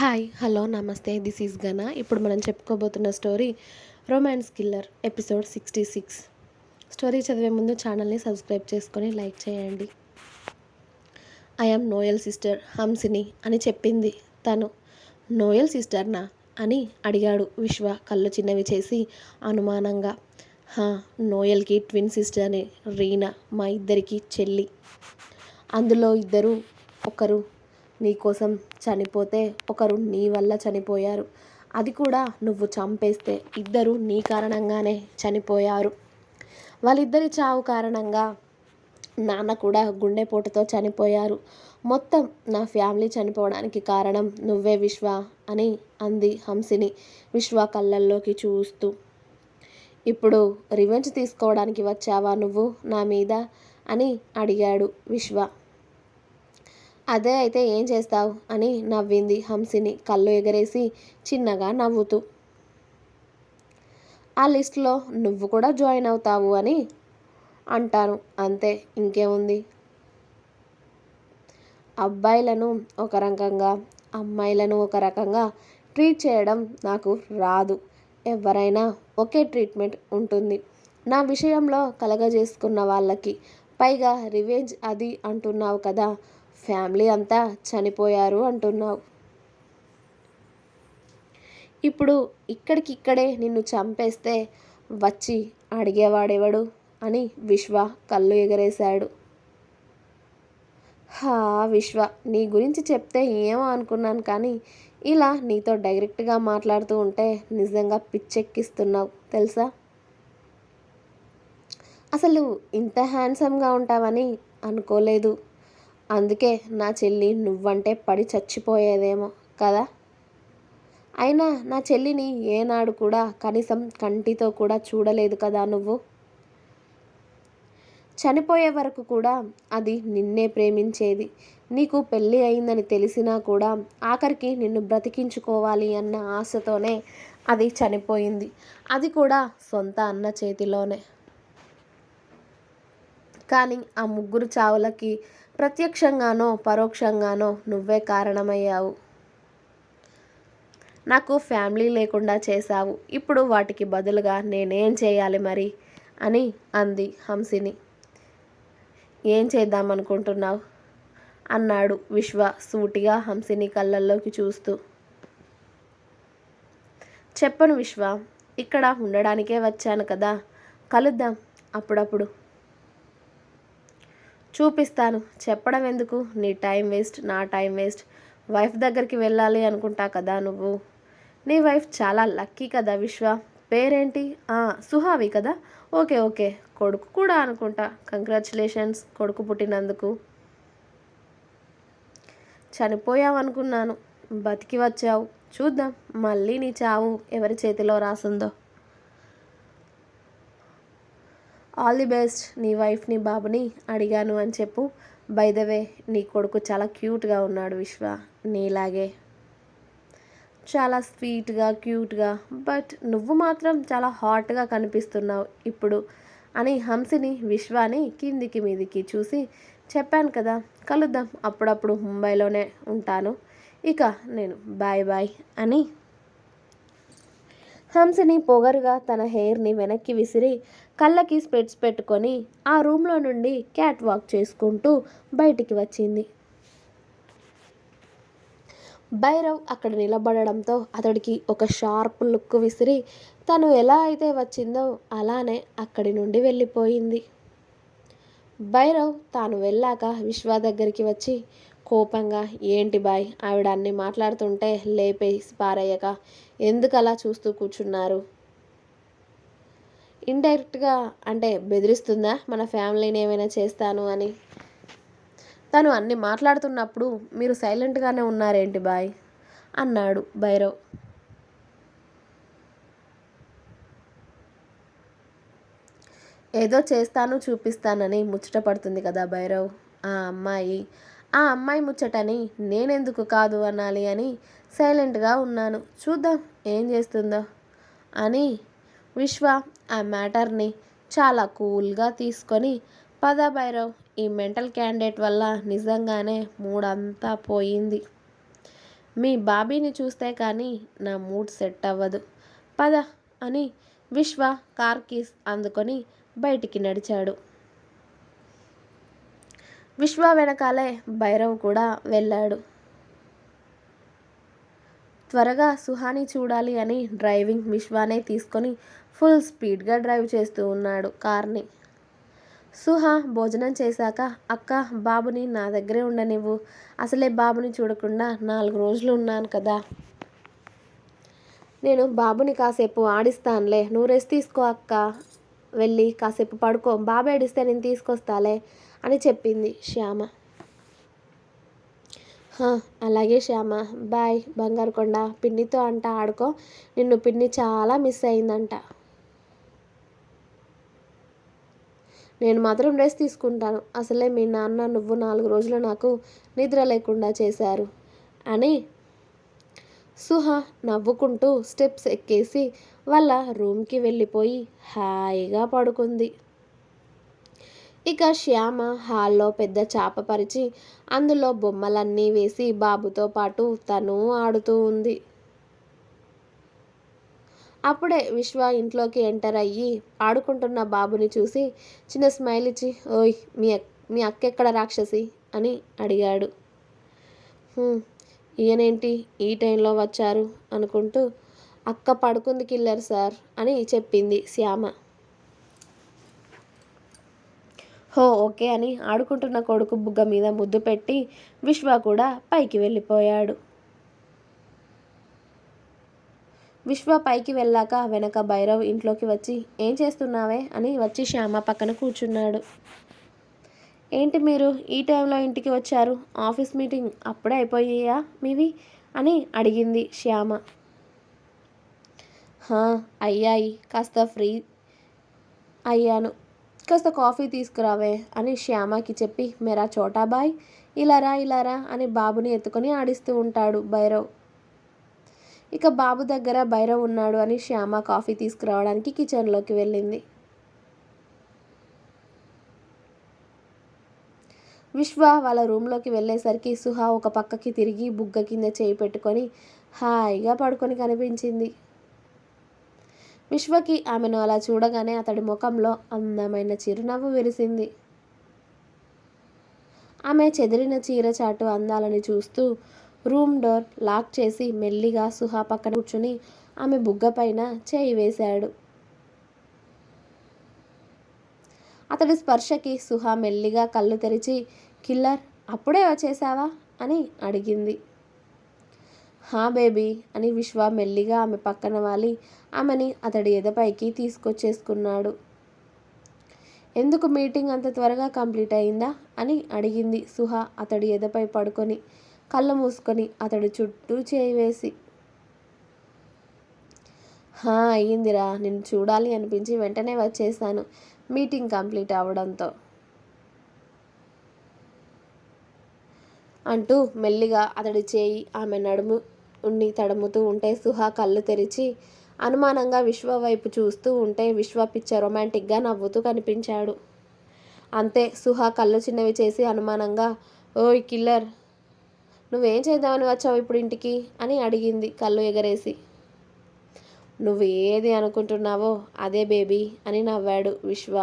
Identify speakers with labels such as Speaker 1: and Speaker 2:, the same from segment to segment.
Speaker 1: Hi hello నమస్తే. This is Ganna ఇప్పుడు మనం చెప్పుకోబోతున్న story romance killer episode sixty six story చదివే ముందు ఛానల్ని సబ్స్క్రైబ్ చేసుకొని లైక్ చేయండి. ఐఎమ్ నోయల్ సిస్టర్ హంసిని అని చెప్పింది తను. నోయల్ సిస్టర్నా అని అడిగాడు విశ్వ కళ్ళు చిన్నవి చేసి అనుమానంగా. హా నోయల్కి ట్విన్ సిస్టర్ అని రీనా మా ఇద్దరికి చెల్లి. అందులో ఇద్దరు ఒకరు నీకోసం చనిపోతే ఒకరు నీ వల్ల చనిపోయారు. అది కూడా నువ్వు చంపేస్తే ఇద్దరు నీ కారణంగానే చనిపోయారు. వాళ్ళిద్దరి చావు కారణంగా నాన్న కూడా గుండెపోటుతో చనిపోయారు. మొత్తం నా ఫ్యామిలీ చనిపోవడానికి కారణం నువ్వే విశ్వ అని అంది హంసిని విశ్వ కళ్ళల్లోకి చూస్తూ. ఇప్పుడు రివెంజ్ తీసుకోవడానికి వచ్చావా నువ్వు నా మీద? అని అడిగాడు విశ్వ. అదే అయితే ఏం చేస్తావు? అని నవ్వింది హంసిని కళ్ళు ఎగరేసి చిన్నగా నవ్వుతూ. ఆ లిస్ట్లో నువ్వు కూడా జాయిన్ అవుతావు అని అంటాను. అంతే ఇంకేముంది? అబ్బాయిలను ఒక రకంగా అమ్మాయిలను ఒక రకంగా ట్రీట్ చేయడం నాకు రాదు. ఎవరైనా ఒకే ట్రీట్మెంట్ ఉంటుంది. నా విషయంలో కలగజేసుకున్న వాళ్ళకి. పైగా రివెంజ్ అది అంటున్నావు కదా ఫ్యామిలీ అంతా చనిపోయారు అంటున్నావు. ఇప్పుడు ఇక్కడికిక్కడే నిన్ను చంపేస్తే వచ్చి అడిగేవాడెవడు? అని విశ్వ కళ్ళు ఎగరేశాడు. హా విశ్వ నీ గురించి చెప్తే ఏమో అనుకున్నాను కానీ ఇలా నీతో డైరెక్ట్గా మాట్లాడుతూ ఉంటే నిజంగా పిచ్చెక్కిస్తున్నావు తెలుసా? అసలు ఇంత హ్యాండ్సమ్గా ఉంటావని అనుకోలేదు. అందుకే నా చెల్లి నువ్వంటే పడి చచ్చిపోయేదేమో కదా. అయినా నా చెల్లిని ఏనాడు కూడా కనీసం కంటితో కూడా చూడలేదు కదా నువ్వు? చనిపోయే వరకు కూడా అది నిన్నే ప్రేమించేది. నీకు పెళ్ళి అయిందని తెలిసినా కూడా ఆఖరికి నిన్ను బ్రతికించుకోవాలి అన్న ఆశతోనే అది చనిపోయింది. అది కూడా సొంత అన్న చేతిలోనే. కానీ ఆ ముగ్గురు చావులకి ప్రత్యక్షంగానో పరోక్షంగానో నువ్వే కారణమయ్యావు. నాకు ఫ్యామిలీ లేకుండా చేశావు. ఇప్పుడు వాటికి బదులుగా నేనేం చేయాలి మరి? అని అంది హంసిని. ఏం చేద్దామనుకుంటున్నావు? అన్నాడు విశ్వ సూటిగా హంసిని కళ్ళల్లోకి చూస్తూ. చెప్పను విశ్వ ఇక్కడ ఉండడానికే వచ్చాను కదా. కలుద్దాం అప్పుడప్పుడు. చూపిస్తాను. చెప్పడం ఎందుకు? నీ టైం వేస్ట్ నా టైం వేస్ట్. వైఫ్ దగ్గరికి వెళ్ళాలి అనుకుంటా కదా నువ్వు? నీ వైఫ్ చాలా లక్కీ కదా విశ్వ. పేరేంటి? సుహావి కదా? Okay okay. కొడుకు కూడా అనుకుంటా. కంగ్రాచులేషన్స్ కొడుకు పుట్టినందుకు. చనిపోయావనుకున్నాను. బతికి వచ్చావు. చూద్దాం. మళ్ళీ నీ చావు ఎవరి చేతిలో రాసుందో. ఆల్ ది బెస్ట్ నీ వైఫ్ని బాబుని అడిగాను అని చెప్పు. బై ద వే నీ కొడుకు చాలా క్యూట్గా ఉన్నాడు విశ్వ నీలాగే. చాలా స్వీట్గా క్యూట్గా బట్ నువ్వు మాత్రం చాలా హాట్గా కనిపిస్తున్నావు ఇప్పుడు అని హంసిని విశ్వాని కిందికి మీదికి చూసి చెప్పాను కదా కలుద్దాం అప్పుడప్పుడు ముంబైలోనే ఉంటాను. ఇక నేను బాయ్ బాయ్ అని హంసిని పొగరుగా తన హెయిర్ని వెనక్కి విసిరి కళ్ళకి స్పెట్స్ పెట్టుకొని ఆ రూమ్లో నుండి క్యాట్ వాక్ చేసుకుంటూ బయటికి వచ్చింది. భైరవ్ అక్కడ నిలబడడంతో అతడికి ఒక షార్ప్ లుక్ విసిరి తను ఎలా అయితే వచ్చిందో అలానే అక్కడి నుండి వెళ్ళిపోయింది. భైరవ్ తాను వెళ్ళాక విశ్వ దగ్గరికి వచ్చి కోపంగా ఏంటి బాయ్? ఆవిడ అన్ని మాట్లాడుతుంటే లేపేసి పారయ్యక ఎందుకు అలా చూస్తూ కూర్చున్నారు? ఇండైరెక్ట్గా అంటే బెదిరిస్తుందా? మన ఫ్యామిలీని ఏమైనా చేస్తాను అని. తను అన్ని మాట్లాడుతున్నప్పుడు మీరు సైలెంట్గానే ఉన్నారేంటి బాయ్? అన్నాడు భైరవ్. ఏదో చేస్తాను చూపిస్తానని ముచ్చటపడుతుంది కదా భైరవ్ ఆ అమ్మాయి. ఆ అమ్మాయి ముచ్చటని నేనెందుకు కాదు అనాలి అని సైలెంట్గా ఉన్నాను. చూద్దాం ఏం చేస్తుందో అని విశ్వ ఆ మ్యాటర్ని చాలా కూల్గా తీసుకొని పద భైరవ్ ఈ మెంటల్ క్యాండిడేట్ వల్ల నిజంగానే మూడంతా పోయింది. మీ బాబీని చూస్తే కానీ నా మూడ్ సెట్ అవ్వదు. పద అని విశ్వ కార్ కీస్ అందుకొని బయటికి నడిచాడు. విశ్వ వెనకాలే భైరవ్ కూడా వెళ్ళాడు. త్వరగా సుహాని చూడాలి అని డ్రైవింగ్ విశ్వానే తీసుకొని ఫుల్ స్పీడ్గా డ్రైవ్ చేస్తూ ఉన్నాడు కార్ని. సుహ భోజనం చేశాక అక్క బాబుని నా దగ్గరే ఉండనివ్వు. అసలే బాబుని చూడకుండా నాలుగు రోజులు ఉన్నాను కదా. నేను బాబుని కాసేపు ఆడిస్తానులే. నువ్వు రెస్ట్ తీసుకో అక్క. వెళ్ళి కాసేపు పడుకో. బాబు ఏడిస్తే నేను తీసుకొస్తాలే. అని చెప్పింది శ్యామ. "హా, అలాగే శ్యామ. బాయ్ బంగారు కొండ. పిన్నితో అంట ఆడుకో. నిన్ను పిన్ని చాలా మిస్ అయిందంట. నేను మాత్రం రెస్ట్ తీసుకుంటాను. అసలే మీ నాన్న నువ్వు నాలుగు రోజులు నాకు నిద్ర లేకుండా చేశారు అని సుహ నవ్వుకుంటూ స్టెప్స్ ఎక్కేసి వాళ్ళ రూమ్కి వెళ్ళిపోయి హాయిగా పడుకుంది. ఇక శ్యామ హాల్లో పెద్ద చాప పరిచి అందులో బొమ్మలన్నీ వేసి బాబుతో పాటు తను ఆడుతూ ఉంది. అప్పుడే విశ్వ ఇంట్లోకి ఎంటర్ అయ్యి ఆడుకుంటున్న బాబుని చూసి చిన్న స్మైల్ ఇచ్చి ఓయ్ మీ మీ అక్క ఎక్కడ రాక్షసి? అని అడిగాడు. ఈయనేంటి? ఈ టైంలో వచ్చారు? అనుకుంటూ అక్క పడుకుంది కిల్లర్ సార్ అని చెప్పింది శ్యామ. హో ఓకే అని ఆడుకుంటున్న కొడుకు బుగ్గ మీద ముద్దు పెట్టి విశ్వ కూడా పైకి వెళ్ళిపోయాడు. విశ్వ పైకి వెళ్ళాక వెనక భైరవ్ ఇంట్లోకి వచ్చి ఏం చేస్తున్నావే? అని వచ్చి శ్యామ పక్కన కూర్చున్నాడు. ఏంటి మీరు ఈ టైంలో ఇంటికి వచ్చారు? ఆఫీస్ మీటింగ్ అప్పుడే అయిపోయాయా మీవి? అని అడిగింది శ్యామ. అయ్యాయి. కాస్త ఫ్రీ అయ్యాను. కాస్త కాఫీ తీసుకురావే అని శ్యామకి చెప్పి మెరా చోటాబాయ్ ఇలారా ఇలారా అని బాబుని ఎత్తుకొని ఆడిస్తూ ఉంటాడు భైరవ్. ఇక బాబు దగ్గర భైరవ్ ఉన్నాడు అని శ్యామ కాఫీ తీసుకురావడానికి కిచెన్లోకి వెళ్ళింది. విశ్వ వాళ్ళ రూమ్లోకి వెళ్ళేసరికి సుహా ఒక పక్కకి తిరిగి బుగ్గ కింద చేయి పెట్టుకొని హాయిగా పడుకొని కనిపించింది. విశ్వకి ఆమెను అలా చూడగానే అతడి ముఖంలో అందమైన చిరునవ్వు విరిసింది ఆమె చెదిరిన చీర చాటు అందాలని చూస్తూ రూమ్ డోర్ లాక్ చేసి మెల్లిగా సుహా పక్కన కూర్చుని ఆమె బుగ్గ పైన చేయి వేశాడు. అతడి స్పర్శకి సుహా మెల్లిగా కళ్ళు తెరిచి కిల్లర్ అప్పుడే వచ్చేసావా? అని అడిగింది. హా బేబీ అని విశ్వ మెల్లిగా ఆమె పక్కన వాలి. ఆమెని అతడి ఎదపైకి తీసుకొచ్చేసుకున్నాడు. ఎందుకు మీటింగ్ అంత త్వరగా కంప్లీట్ అయిందా? అని అడిగింది సుహ అతడి ఎదపై పడుకొని కళ్ళు మూసుకొని అతడు చుట్టూ చేయి వేసి. హా అయ్యిందిరా నిన్ను చూడాలి అనిపించి వెంటనే వచ్చేసాను. మీటింగ్ కంప్లీట్ అవడంతో. అంటూ మెల్లిగా అతడి చేయి ఆమె నడుము ఉండి తడుముతూ ఉంటే సుహ కళ్ళు తెరిచి అనుమానంగా విశ్వ వైపు చూస్తూ ఉంటే విశ్వ పిచ్చ రొమాంటిక్గా నవ్వుతూ కనిపించాడు. అంతే సుహ కళ్ళు చిన్నవి చేసి అనుమానంగా ఓయ్ కిల్లర్ నువ్వేం చేద్దామని వచ్చావు ఇప్పుడు ఇంటికి? అని అడిగింది కళ్ళు ఎగరేసి. నువ్వు ఏది అనుకుంటున్నావో అదే బేబీ అని నవ్వాడు విశ్వ.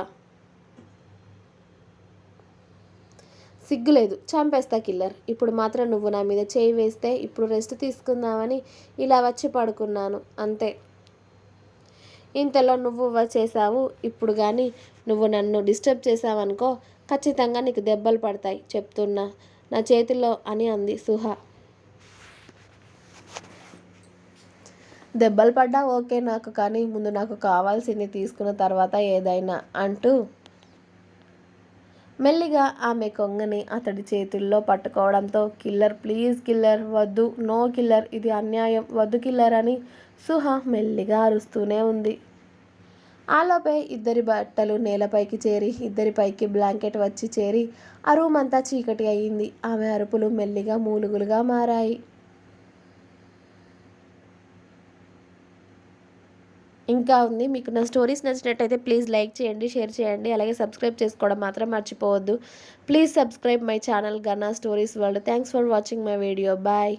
Speaker 1: సిగ్గులేదు. చంపేస్తా కిల్లర్. ఇప్పుడు మాత్రం నువ్వు నా మీద చేయి వేస్తే ఇప్పుడు రెస్ట్ తీసుకుందామని ఇలా వచ్చి పడుకున్నాను. అంతే. ఇంతలో నువ్వు చేసావు ఇప్పుడు కానీ నువ్వు నన్ను డిస్టర్బ్ చేసావనుకో ఖచ్చితంగా నీకు దెబ్బలు పడతాయి చెప్తున్నా. నా చేతిలో అని అంది సుహ. దెబ్బలు పడ్డా ఓకే నాకు కానీ ముందు నాకు కావాల్సింది తీసుకున్న తర్వాత ఏదైనా అంటూ మెల్లిగా ఆమె కొంగని అతడి చేతుల్లో పట్టుకోవడంతో కిల్లర్ ప్లీజ్ కిల్లర్ వద్దు నో కిల్లర్ ఇది అన్యాయం వద్దు కిల్లర్ అని సుహ మెల్లిగా అరుస్తూనే ఉంది. ఆలోపే ఇద్దరి బట్టలు నేలపైకి చేరి ఇద్దరిపైకి బ్లాంకెట్ వచ్చి చేరి ఆ రూమ్ అంతా చీకటి అయ్యింది ఆమె అరుపులు మెల్లిగా మూలుగులుగా మారాయి. ఇంకా ఉంది. మీకు నా స్టోరీస్ నచ్చినట్టయితే ప్లీజ్ లైక్ చేయండి షేర్ చేయండి. అలాగే సబ్స్క్రైబ్ చేసుకోవడం మాత్రం మర్చిపోవద్దు. Please subscribe my channel Ganna stories world thanks for watching my video bye